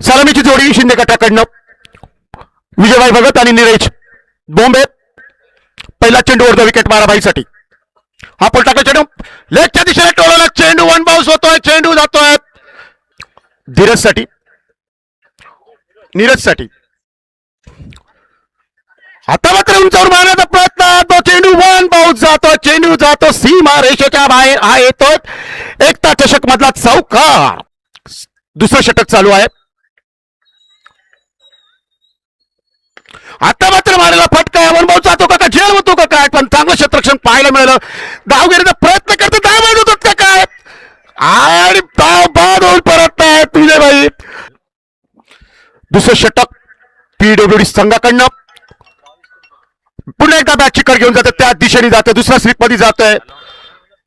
सलामीची जोडी शिंदे गटाकडनं. विजयभाई भगत आणि निरेश बोंबे. पहिला चेंडू वरचा विकेट माराबाईसाठी. हा पोल टाकला चेंडू. लेगच्या दिशेने टोळला चेंडू. वन बाउन्स होतोय. चेंडू जातोय. धीरजसाठी नीरजसाठी आता मात्र उंचावर मारण्याचा प्रयत्न तो चेंडू वन बाउन्स जातो चेंडू जातो. सीमा रेषेच्या बाहेर हा येतोय एकता चषक मधला चौकार. दुसरं षटक चालू आहे. आता मात्र मारायला फटका वन भाऊ जातो का झेल होतो का काय? पण चांगलं क्षेत्ररक्षण पाहायला मिळालं. धावगिरीचा प्रयत्न करतो. धाव बाद होतात का काय? आणि धाव बाद होऊन परत आहे तुझे भाई दुसरं षटक पीडब्ल्यूडी संघाकडनं. पुन्हा एकदा बॅट चिकर घेऊन जाते. त्या दिशेने जाते. दुसऱ्या स्लिपमध्ये जात आहे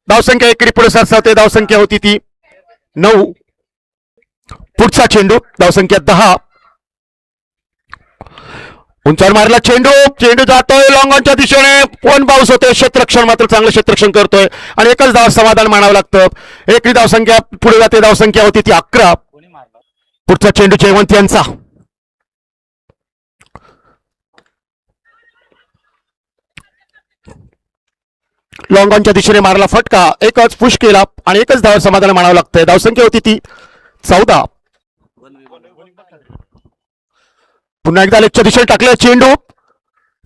धावसंख्या एकरी पुढे सरसावते धावसंख्या होती ती नऊ. पुढचा चेंडू धावसंख्या दहा. उंचावर मारला चेंडू चेंडू जातोय लॉंगॉनच्या दिशेने. कोण बाऊस होतोय? क्षेत्ररक्षण मात्र चांगलं क्षेत्ररक्षण करतोय. आणि एकच धाव समाधान मानावं लागतं. एकरी धावसंख्या पुढे जाते धावसंख्या होती ती अकरा. पुढचा चेंडू जयवंत यांचा. लॉंगॉनच्या दिशेने मारला फटका. एकच पुश केला आणि एकच धाव समाधान मानावं लागतंय. धावसंख्या होती ती चौदा. पुन्हा एकदा लेगच्या दिशेने टाकलं चेंडू.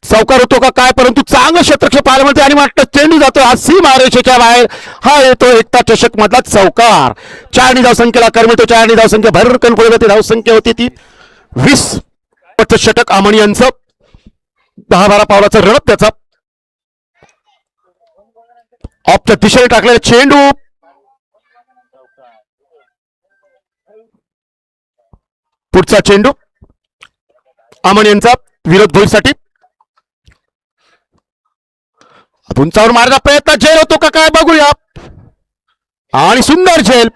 चौकार होतो का काय? परंतु चांगलं क्षेत्रक्षेप पाहायला मिळते आणि वाटतं चेंडू जातो हा सी मारेषेच्या बाहेर. हा येतो एकता चषक मधला चौकार चारणी धावसंख्येला कर मिळतो. चारणी धावसंख्या भरकन पुढे धावसंख्या होती. ती. वीस वरचं षटक आमणी यांचं. दहा बारा पावलाचं रणप त्याचा. ऑफच्या दिशेने टाकलेला चेंडू. पुढचा चेंडू. अमन यांचा विरोध भोईसाठी. उंचावर मारण्याचा प्रयत्न झेल होतो का काय बघूया. आणि सुंदर झेल.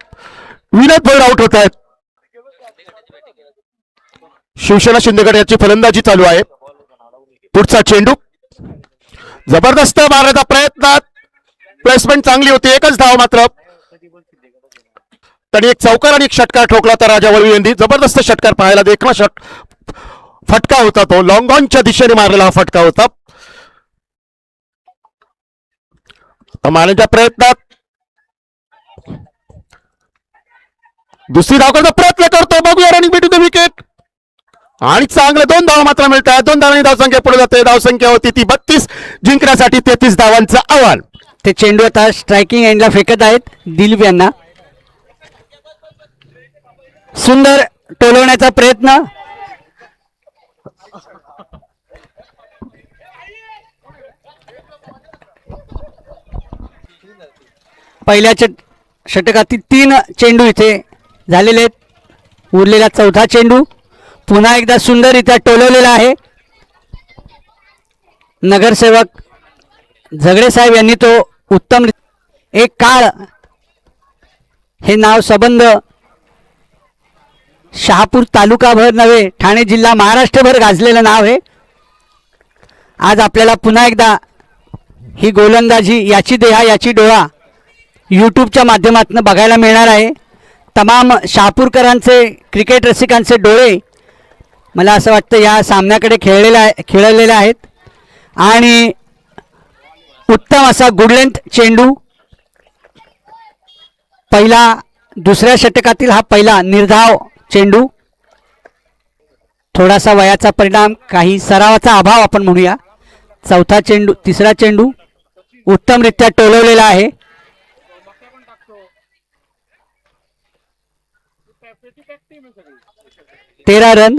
विनोद भोईर आउट होत आहेत. शिवसेना शिंदेगड याची फलंदाजी चालू आहे. पुढचा चेंडू. जबरदस्त मारण्याचा प्रयत्न. प्लेसमेंट चांगली होती एकच धाव मात्र. त्यांनी एक चौकार आणि एक षटकार ठोकला तर राजा वळवी यांनी. जबरदस्त षटकार पाहायला देखणा षट फटका होता तो. लॉंगॉनच्या दिशेने मारलेला हा फटका होता. मारण्याच्या प्रयत्नात दुसरी धाव प्रयत्न करतो बघूया रनिंग बिटू द विकेट आणि चांगले दोन धाव मात्र मिळतात दोन धावांनी धावसंख्या पुढे जाते. धावसंख्या होती ती बत्तीस. जिंकण्यासाठी तेहतीस धावांचं आव्हान ते चेंडू आता स्ट्रायकिंग एंडला फेकत आहेत. दिलीप यांना. सुंदर टोलवण्याचा प्रयत्न. पहिल्या चट षटकातील तीन चेंडू इथे झालेले आहेत. उरलेला चौथा चेंडू. पुन्हा एकदा सुंदररित्या टोलवलेला आहे. नगरसेवक झगडे साहेब यांनी तो उत्तम एक काळ हे नाव सबंध शहापूर तालुकाभर नव्हे ठाणे जिल्हा महाराष्ट्रभर गाजलेलं नाव आहे. आज आपल्याला पुन्हा एकदा ही गोलंदाजी याची देहा याची डोळा यूट्यूबच्या माध्यमातून बघायला मिळणार आहे. तमाम शहापूरकरांचे क्रिकेट रसिकांचे डोळे मला असं वाटतं या सामन्याकडे खेळलेल्या आहे खेळलेले आहेत. आणि उत्तम असा गुडलेंथ चेंडू. पहिला दुसऱ्या षटकातील हा पहिला निर्धाव चेंडू. थोडासा वयाचा परिणाम काही सरावाचा अभाव आपण म्हणूया. चौथा चेंडू तिसरा चेंडू. उत्तमरित्या टोलवलेला आहे. तेरा रन.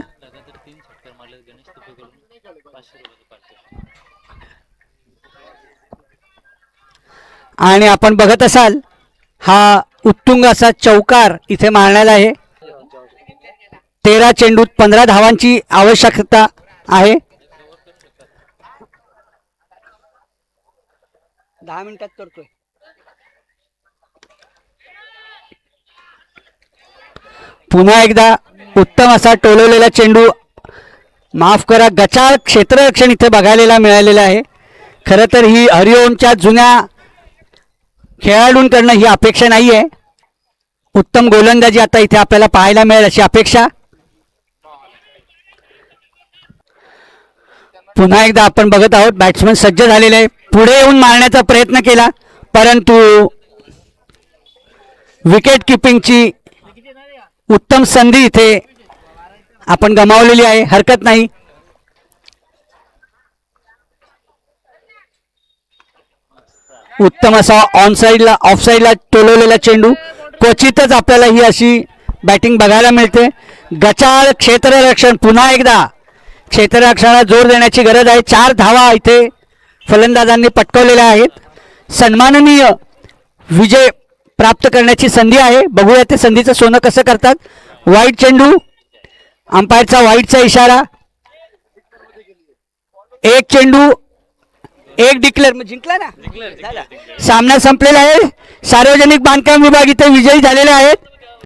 आणि आपण बघत असाल हा उत्तुंग असा चौकार इथे मारण्यात आहे. तेरा चेंडूत पंधरा धावांची आवश्यकता आहे. दहा मिनिटात करतोय. पुन्हा एकदा उत्तम असा टोलवलेला चेंडू माफ करा गचाळ क्षेत्ररक्षण इथे बघायला मिळालेलं आहे. खरं तर ही हरिओमच्या जुन्या खेळाडूंकडनं ही अपेक्षा नाही आहे उत्तम गोलंदाजी आता इथे आपल्याला पाहायला मिळेल अशी अपेक्षा. पुन्हा एकदा आपण बघत आहोत बॅट्समन सज्ज झालेले आहे. पुढे येऊन मारण्याचा प्रयत्न केला परंतु विकेट किपिंगची उत्तम संधी इथे आपण गमावलेली आहे हरकत नाही. उत्तम असा ऑन साईडला ऑफ साईडला टोलवलेला चेंडू. क्वचितच आपल्याला ही अशी बॅटिंग बघायला मिळते. गचाळ क्षेत्ररक्षण पुन्हा एकदा. क्षेत्ररक्षणाला जोर देण्याची गरज आहे. चार धावा इथे फलंदाजांनी पटकवलेल्या आहेत. सन्माननीय विजय प्राप्त करण्याची संधी आहे. बघूया ते संधीचं सोनं कसं करतात. वाईट चेंडू अंपायरचा वाईटचा इशारा. एक चेंडू एक डिक्लेअर जिंकला ना. सामना संपलेला आहे. सार्वजनिक बांधकाम विभाग इथे विजयी झालेले आहेत.